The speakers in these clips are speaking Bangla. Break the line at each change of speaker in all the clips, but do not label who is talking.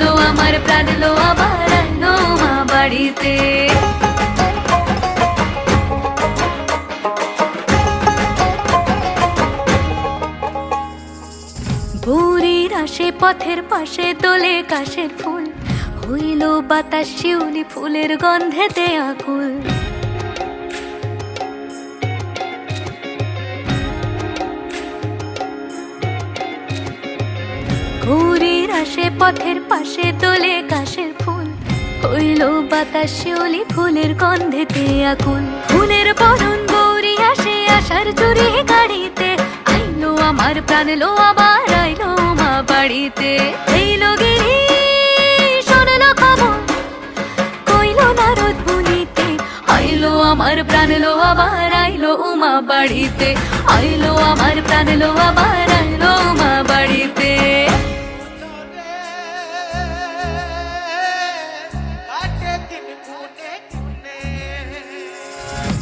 আইলো আমার প্রাণ লো আবার আইলো উমা বাড়িতে আসে পথের পাশে তোলে কাশের ফুল। হইল বাতাস শিউলি ফুলের গন্ধেতে আকুল। ভোরের আসে পথের পাশে তোলে কাশের ফুল। হইল বাতাস শিউলি ফুলের গন্ধেতে আকুল ফুলের বরণ গৌরী আসে আসার চুরি গাড়িতে। আইলো আমার, প্রাণ লো আবার, আইলো মা বাড়িতে। এইলো গিরি, শোনলো খবর, কইলো নারদ মুনিতে। আইলো আমার, প্রাণ লো আবার, আইলো উমা বাড়িতে। আইলো আমার, প্রাণ লো আবার, আইলো উমা বাড়িতে।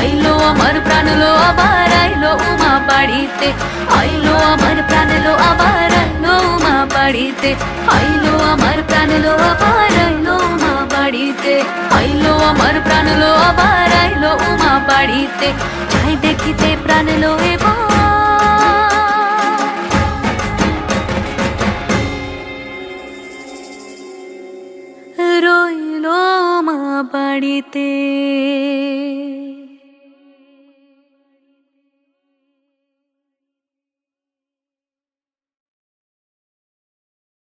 আইলো আমার প্রাণ লো আবার আইলো উমা বাড়িতে আইলো আমার প্রাণ লো আবার আইলো উমা বাড়িতে আইলো আমার প্রাণ লো আবার আইলো উমা বাড়িতে আইলো আমার প্রাণ লো আবার আইলো উমা বাড়িতে যাই দেখিতে প্রাণ লো এবার রইল মা বাড়িতে